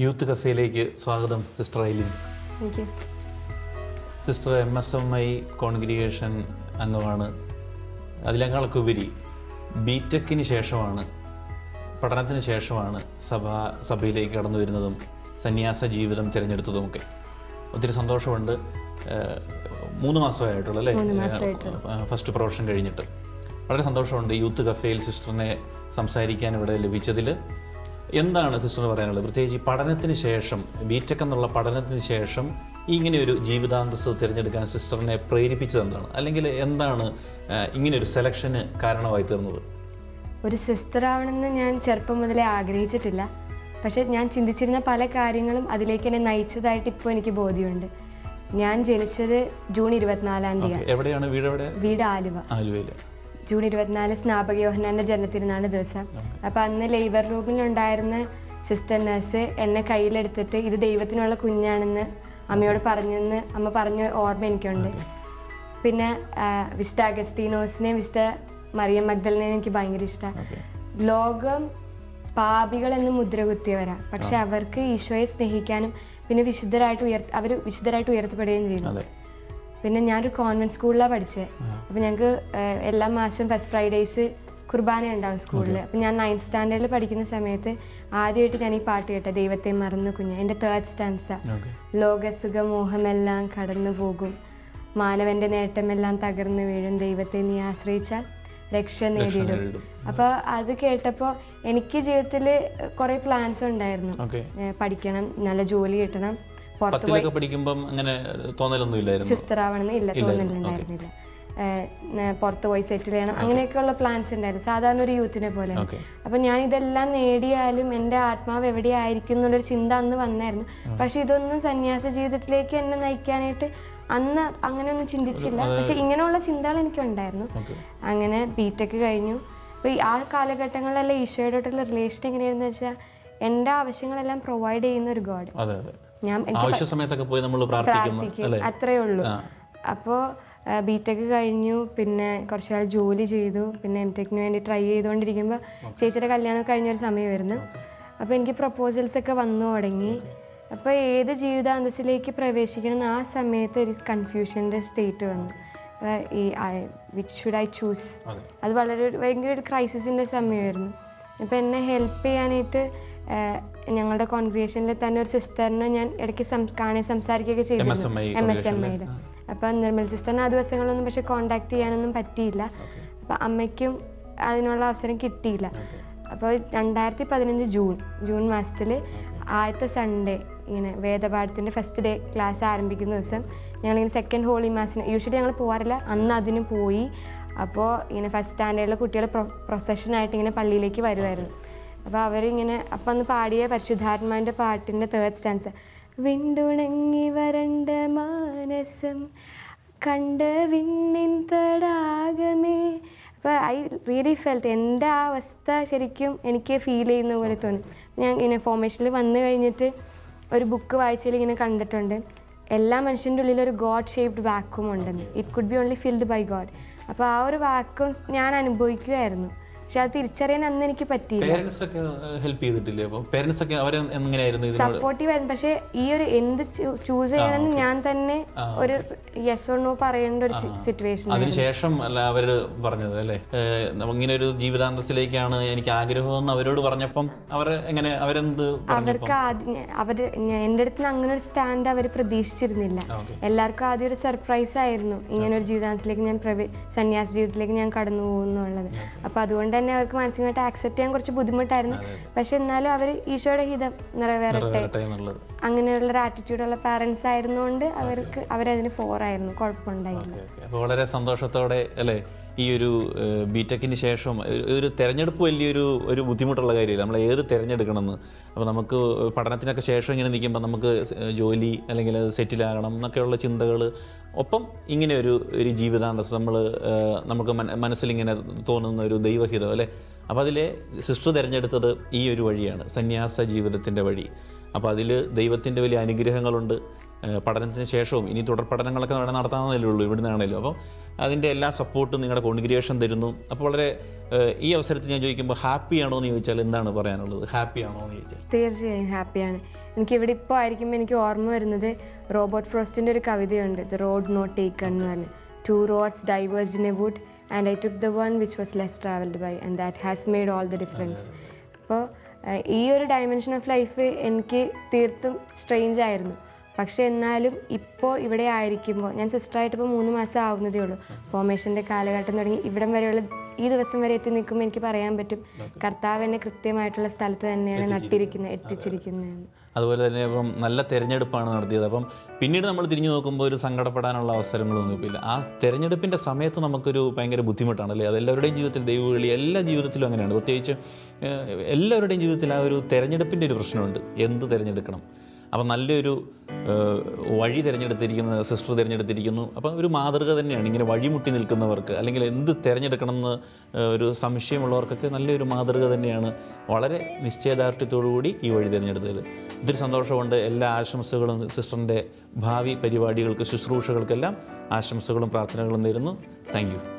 Youth കഫേയിലേക്ക് സ്വാഗതം sister Eileen. Sister M S M I congregation അംഗമാണ്. അതിനേക്കാളൊക്കെ ഉപരി ബി ടെക്കിന് ശേഷമാണ് പഠനത്തിന് ശേഷമാണ് സഭ സഭയിലേക്ക് കടന്നു വരുന്നതും സന്യാസ ജീവിതം തിരഞ്ഞെടുത്തതുമൊക്കെ. ഒത്തിരി സന്തോഷമുണ്ട്. മൂന്ന് മാസമായിട്ടുള്ള അല്ലേ? ഫസ്റ്റ് പ്രൊഫഷൻ കഴിഞ്ഞിട്ട്. വളരെ സന്തോഷമുണ്ട് യൂത്ത് കഫേയിൽ സിസ്റ്ററിനെ സംസാരിക്കാൻ ഇവിടെ ലഭിച്ചതിൽ എന്താണ് സിസ്റ്റർ പറയാനുള്ളത്? പ്രത്യേകിച്ച് ഈ പഠനത്തിന് ശേഷം ബിടെക് എന്നുള്ള പഠനത്തിന് ശേഷം ഇങ്ങനെ ഒരു ജീവിതാന്തസ് തിരഞ്ഞെടുക്കാൻ സിസ്റ്ററിനെ പ്രേരിപ്പിച്ചത് എന്താണ്? അല്ലെങ്കിൽ എന്താണ് ഇങ്ങനെ ഒരു സെലക്ഷന് കാരണമായി തീർന്നത്? ഒരു സിസ്റ്റർ ആവണമെന്ന് ഞാൻ ചെറുപ്പം മുതലേ ആഗ്രഹിച്ചിട്ടില്ല. പക്ഷെ ഞാൻ ചിന്തിച്ചിരുന്ന പല കാര്യങ്ങളും അതിലേക്ക് എന്നെ നയിച്ചതായിട്ട് ഇപ്പോൾ എനിക്ക് ബോധ്യമുണ്ട്. ഞാൻ ജനിച്ചത് ജൂൺ ഇരുപത്തിനാലാം തീയതി എവിടെയാണ് വീട് എവിടെ? വീട് ആലുവ. ആലുവയിൽ ജൂൺ ഇരുപത്തിനാല് സ്നാപക യോഹനാന്റെ ജന്മത്തിരുന്നാണ് ദിവസം. അപ്പം അന്ന് ലേബർ റൂമിലുണ്ടായിരുന്ന സിസ്റ്റർ നഴ്സ് എന്നെ കയ്യിലെടുത്തിട്ട് ഇത് ദൈവത്തിനുള്ള കുഞ്ഞാണെന്ന് അമ്മയോട് പറഞ്ഞെന്ന് അമ്മ പറഞ്ഞ ഓർമ്മ എനിക്കുണ്ട്. പിന്നെ വിസ്റ്റ അഗസ്തീനോസിനെ വിസ്റ്റ മറിയം മഗ്ദലിനെ എനിക്ക് ഭയങ്കര ഇഷ്ടമാണ് ലോകം പാപികളെന്ന് മുദ്ര കുത്തിയവരാ. പക്ഷെ അവർക്ക് ഈശോയെ സ്നേഹിക്കാനും പിന്നെ വിശുദ്ധരായിട്ട് ഉയർ അവർ വിശുദ്ധരായിട്ട് ഉയർത്തപ്പെടുകയും ചെയ്യുന്നു പിന്നെ ഞാനൊരു കോൺവെന്റ് സ്കൂളിലാണ് പഠിച്ചത് അപ്പം ഞങ്ങൾക്ക് എല്ലാ മാസം ഫസ്റ്റ് ഫ്രൈഡേയ്സ് കുർബാന ഉണ്ടാവും സ്കൂളിൽ അപ്പം ഞാൻ നയൻത് സ്റ്റാൻഡേർഡിൽ പഠിക്കുന്ന സമയത്ത് ആദ്യമായിട്ട് ഞാൻ ഈ പാട്ട് കേട്ട ദൈവത്തെ മറന്നു കുഞ്ഞ്. എന്റെ തേർഡ് സ്റ്റാൻസ ലോകസുഖ മോഹമെല്ലാം കടന്നു പോകും. മാനവന്റെ നേട്ടമെല്ലാം തകർന്നു വീഴും. ദൈവത്തെ നീ ആശ്രയിച്ചാൽ രക്ഷ നേടിയിടും. അപ്പോൾ അത് കേട്ടപ്പോൾ എനിക്ക് ജീവിതത്തിൽ കുറേ പ്ലാൻസ് ഉണ്ടായിരുന്നു. പഠിക്കണം നല്ല ജോലി കിട്ടണം. പത്തിലൊക്കെ പഠിക്കുമ്പം അങ്ങനെ തോന്നലൊന്നും ഇല്ലായിരുന്നു. സിസ്റ്റർ ആവണമെന്ന് ഇല്ല തോന്നലുണ്ടായിരുന്നില്ല പുറത്ത് പോയി സെറ്റിൽ ചെയ്യണം. അങ്ങനെയൊക്കെയുള്ള പ്ലാൻസ് ഉണ്ടായിരുന്നു. സാധാരണ ഒരു യൂത്തിനെ പോലെ അപ്പൊ ഞാൻ ഇതെല്ലാം നേടിയാലും എന്റെ ആത്മാവ് എവിടെയായിരിക്കും എന്നുള്ളൊരു ചിന്ത അന്ന് വന്നായിരുന്നു. പക്ഷെ ഇതൊന്നും സന്യാസ ജീവിതത്തിലേക്ക് എന്നെ നയിക്കാനായിട്ട് അന്ന് അങ്ങനെയൊന്നും ചിന്തിച്ചില്ല. പക്ഷെ ഇങ്ങനെയുള്ള ചിന്തകൾ എനിക്കുണ്ടായിരുന്നു. ഉണ്ടായിരുന്നു അങ്ങനെ ബിടെക് കഴിഞ്ഞു. അപ്പോൾ ആ കാലഘട്ടങ്ങളിലെല്ലാം ഈശോയോടുള്ള റിലേഷൻ എങ്ങനെയായിരുന്നു വെച്ചാൽ എന്റെ ആവശ്യങ്ങളെല്ലാം പ്രൊവൈഡ് ചെയ്യുന്ന ഒരു ഗോഡ് ഞാൻ ആവശ്യ സമയത്തൊക്കെ പോയി നമ്മൾ പ്രാർത്ഥിക്കും അത്രേ ഉള്ളൂ. അപ്പോ അപ്പോൾ ബി ടെക് കഴിഞ്ഞു. പിന്നെ കുറച്ച് നാൾ ജോലി ചെയ്തു. പിന്നെ എം ടെക്കിന് വേണ്ടി ട്രൈ ചെയ്തുകൊണ്ടിരിക്കുമ്പോൾ ചേച്ചിയുടെ കല്യാണം കഴിഞ്ഞ ഒരു സമയമായിരുന്നു അപ്പോൾ എനിക്ക് പ്രപ്പോസൽസ് ഒക്കെ വന്നു തുടങ്ങി. അപ്പോൾ ഏത് ജീവിതാന്തസ്സിലേക്ക് പ്രവേശിക്കണം എന്ന് ആ സമയത്ത് ഒരു കൺഫ്യൂഷന്റെ സ്റ്റേറ്റ് വന്നു. ഈ വിച്ച് ഷുഡ് ഐ ചൂസ് അത്. വളരെ ഭയങ്കര ഒരു ക്രൈസിസിന്റെ സമയമായിരുന്നു. അപ്പോൾ എന്നെ ഹെൽപ്പ് ചെയ്യാനായിട്ട് ഞങ്ങളുടെ കോൺഗ്രിയേഷനിൽ തന്നെ ഒരു സിസ്റ്ററിനെ ഞാൻ ഇടയ്ക്ക് കാണാൻ കാണി സംസാരിക്കുകയൊക്കെ ചെയ്തിരുന്നു. എം എസ് എം ഐയിൽ അപ്പം നിർമ്മൽ സിസ്റ്ററിന് ആ ദിവസങ്ങളൊന്നും പക്ഷെ കോണ്ടാക്ട് ചെയ്യാനൊന്നും പറ്റിയില്ല. അപ്പം അമ്മയ്ക്കും അതിനുള്ള അവസരം കിട്ടിയില്ല. അപ്പോൾ രണ്ടായിരത്തി പതിനഞ്ച് ജൂൺ ജൂൺ മാസത്തിൽ ആദ്യത്തെ സൺഡേ ഇങ്ങനെ വേദപാഠത്തിന്റെ ഫസ്റ്റ് ഡേ ക്ലാസ് ആരംഭിക്കുന്ന ദിവസം ഞങ്ങളിങ്ങനെ സെക്കൻഡ് ഹോളി മാസിന് യൂഷ്വലി ഞങ്ങൾ പോകാറില്ല അന്ന് അതിന് പോയി. അപ്പോൾ ഇങ്ങനെ ഫസ്റ്റ് സ്റ്റാൻഡേർഡിലെ കുട്ടികൾ പ്രൊ പ്രൊസഷനായിട്ട് ഇങ്ങനെ പള്ളിയിലേക്ക് വരുമായിരുന്നു അപ്പോൾ അവരിങ്ങനെ അപ്പം അന്ന് പാടിയ പരിശുദ്ധാത്മാവിന്റെ പാട്ടിന്റെ തേർഡ് സ്റ്റാൻസ് വിണ്ടുണങ്ങി വരണ്ട മാനസം കണ്ട വിണ്ണിൻ തടാകമേ. അപ്പോൾ ഐ റിയലി ഫെൽറ്റ് എന്റെ ആ അവസ്ഥ ശരിക്കും എനിക്ക് ഫീൽ ചെയ്യുന്ന പോലെ തോന്നി. ഞാൻ ഇങ്ങനെ ഫോമേഷനിൽ വന്നു കഴിഞ്ഞിട്ട് ഒരു ബുക്ക് വായിച്ചതിൽ ഇങ്ങനെ കണ്ടിട്ടുണ്ട്. എല്ലാ മനുഷ്യന്റെ ഉള്ളിൽ ഒരു ഗോഡ് ഷേപ്ഡ് വാക്വം ഉണ്ടെന്ന്. It could be only filled by God അപ്പോൾ ആ ഒരു വാക്വം ഞാൻ അനുഭവിക്കുമായിരുന്നു പക്ഷെ അത് തിരിച്ചറിയാൻ അന്ന് എനിക്ക് പറ്റിയില്ല. പേരൻസ് ഒക്കെ ഹെൽപ്പ് ചെയ്തിട്ടില്ലേ? അപ്പോൾ പേരൻസ് ഒക്കെ അവർ എങ്ങനെയായിരുന്നു ഇതിനോട്? സപ്പോർട്ടീവ് ആയിരുന്നു. പക്ഷെ ഈ ഒരു എന്ത് ചൂസ് ചെയ്യണമെന്ന് ഞാൻ തന്നെ ഒരു യെസ് ഓർ നോ പറയേണ്ട ഒരു സിറ്റുവേഷൻ അതിനുശേഷം അല്ല അവർ പറഞ്ഞത് അല്ലേ? ഏഹ് നമ്മ ഇങ്ങനെ ഒരു ജീവിതാന്തസ്സിലേക്കാണ് എനിക്ക് ആഗ്രഹമെന്ന് അവരോട് പറഞ്ഞപ്പം അവർ എങ്ങനെ അവരെന്ത് പറഞ്ഞപ്പം? അവർക്ക് അവർ അവർ എന്റെ അടുത്ത് നിന്ന് അങ്ങനെ ഒരു സ്റ്റാൻഡ് അവർ പ്രതീക്ഷിച്ചിരുന്നില്ല. ഓക്കെ എല്ലാവർക്കും ആദ്യം ഒരു സർപ്രൈസ് ആയിരുന്നു. ഇങ്ങനെ ഒരു ജീവിതാന്തത്തിലേക്ക് ഞാൻ പ്രവേ സന്യാസ ജീവിതത്തിലേക്ക് ഞാൻ കടന്നു പോകുന്നുള്ളത് അപ്പോൾ അതുകൊണ്ട് തന്നെ അവർക്ക് മാനസികമായിട്ട് ആക്സെപ്റ്റ് ചെയ്യാൻ കുറച്ച് ബുദ്ധിമുട്ടായിരുന്നു. പക്ഷെ എന്നാലും അവർ ഈശോയുടെ ഹിതം നിറവേറട്ടെ. അങ്ങനെയുള്ള ഒരു ആറ്റിറ്റ്യൂഡുള്ള പാരൻസ് ആയിരുന്നുകൊണ്ട് അവർക്ക് അവരതിന് ഫോറായിരുന്നു കുഴപ്പമുണ്ടായില്ല. അപ്പോൾ വളരെ സന്തോഷത്തോടെ അല്ലേ ഈ ഒരു ബിടെക്കിന് ശേഷം ഒരു- തിരഞ്ഞെടുപ്പ് വലിയൊരു ഒരു ബുദ്ധിമുട്ടുള്ള കാര്യമില്ല? നമ്മൾ ഏത് തിരഞ്ഞെടുക്കണമെന്ന്? അപ്പോൾ നമുക്ക് പഠനത്തിനൊക്കെ ശേഷം ഇങ്ങനെ നിൽക്കുമ്പോൾ നമുക്ക് ജോലി അല്ലെങ്കിൽ സെറ്റിലാകണം എന്നൊക്കെയുള്ള ചിന്തകൾ ഒപ്പം ഇങ്ങനെ ഒരു ഒരു ജീവിതാന്തസ് നമ്മൾ നമുക്ക് മന- മനസ്സിലിങ്ങനെ തോന്നുന്ന ഒരു ദൈവഹിതം അല്ലേ? അപ്പോൾ അതിലെ സിസ്റ്റർ തിരഞ്ഞെടുത്തത് ഈ ഒരു വഴിയാണ് സന്യാസ ജീവിതത്തിന്റെ വഴി. അപ്പോൾ അതിൽ ദൈവത്തിന്റെ വലിയ അനുഗ്രഹങ്ങളുണ്ട്. പഠനത്തിന് ശേഷവും ഇനി തുടർ പഠനങ്ങളൊക്കെ ഇവിടെ നടത്താവുന്നതല്ലേ ഉള്ളൂ ഇവിടെ നിന്നാണല്ലോ അപ്പോൾ അതിന്റെ എല്ലാ സപ്പോർട്ടും നിങ്ങളുടെ കോൺഗ്രിഗേഷൻ തരുന്നു. അപ്പോൾ വളരെ ഈ അവസരത്തിൽ ഞാൻ ചോദിക്കുമ്പോൾ ഹാപ്പി ആണോ എന്ന് ചോദിച്ചാൽ എന്താണ് പറയാനുള്ളത്? ഹാപ്പി ആണോ എന്ന് ചോദിച്ചാൽ. തീർച്ചയായും ഹാപ്പിയാണ്. എനിക്ക് ഇവിടെ ഇപ്പോൾ ആയിരിക്കുമ്പോൾ എനിക്ക് ഓർമ്മ വരുന്നത് റോബോട്ട് ഫ്രോസ്റ്റിന്റെ ഒരു കവിതയുണ്ട്. ദ റോഡ് നോട്ട് ടേക്കൺ എന്ന് പറഞ്ഞ്. Two roads diverged in a wood and I took the one which was less travelled by and that has made all the difference അപ്പോൾ ഈ ഒരു ഡയമെൻഷൻ ഓഫ് ലൈഫ് എനിക്ക് തീർത്തും സ്ട്രെയിഞ്ച് ആയിരുന്നു. പക്ഷെ എന്നാലും ഇപ്പോൾ ഇവിടെ ആയിരിക്കുമ്പോൾ ഞാൻ സിസ്റ്ററായിട്ട് ഇപ്പോൾ മൂന്ന് മാസം ആവുന്നതേ ഉള്ളൂ. ഫോമേഷന്റെ കാലഘട്ടം തുടങ്ങി ഇവിടം വരെയുള്ള ഈ ദിവസം വരെ എത്തി നിൽക്കുമ്പോൾ എനിക്ക് പറയാൻ പറ്റും കർത്താവ് എന്നെ കൃത്യമായിട്ടുള്ള സ്ഥലത്ത് തന്നെയാണ് നട്ടിരിക്കുന്നത് എത്തിച്ചിരിക്കുന്നത് അതുപോലെ തന്നെ ഇപ്പം നല്ല തിരഞ്ഞെടുപ്പാണ് നടത്തിയത്. അപ്പം പിന്നീട് നമ്മൾ തിരിഞ്ഞു നോക്കുമ്പോൾ ഒരു സങ്കടപ്പെടാനുള്ള അവസരങ്ങളൊന്നും ഇല്ല ആ തിരഞ്ഞെടുപ്പിന്റെ സമയത്ത് നമുക്കൊരു ഭയങ്കര ബുദ്ധിമുട്ടാണ് അല്ലേ? അതെല്ലാവരുടെയും ജീവിതത്തിൽ ദൈവവിളി എല്ലാ ജീവിതത്തിലും അങ്ങനെയാണ്. പ്രത്യേകിച്ച് എല്ലാവരുടെയും ജീവിതത്തിൽ ആ ഒരു തിരഞ്ഞെടുപ്പിന്റെ ഒരു പ്രശ്നമുണ്ട്. എന്ത് തിരഞ്ഞെടുക്കണം? അപ്പം നല്ലൊരു വഴി തിരഞ്ഞെടുത്തിരിക്കുന്ന സിസ്റ്റർ തിരഞ്ഞെടുത്തിരിക്കുന്നു. അപ്പം ഒരു മാതൃക തന്നെയാണ്. ഇങ്ങനെ വഴിമുട്ടി നിൽക്കുന്നവർക്ക് അല്ലെങ്കിൽ എന്ത് തിരഞ്ഞെടുക്കണമെന്ന് ഒരു സംശയമുള്ളവർക്കൊക്കെ നല്ലൊരു മാതൃക തന്നെയാണ് വളരെ നിശ്ചയദാർഢ്യത്തോടു കൂടി ഈ വഴി തിരഞ്ഞെടുത്തത്. ഒത്തിരി സന്തോഷമുണ്ട്. എല്ലാ ആശംസകളും സിസ്റ്ററിന്റെ ഭാവി പരിപാടികൾക്ക് ശുശ്രൂഷകൾക്കെല്ലാം ആശംസകളും പ്രാർത്ഥനകളും നേരുന്നു. താങ്ക്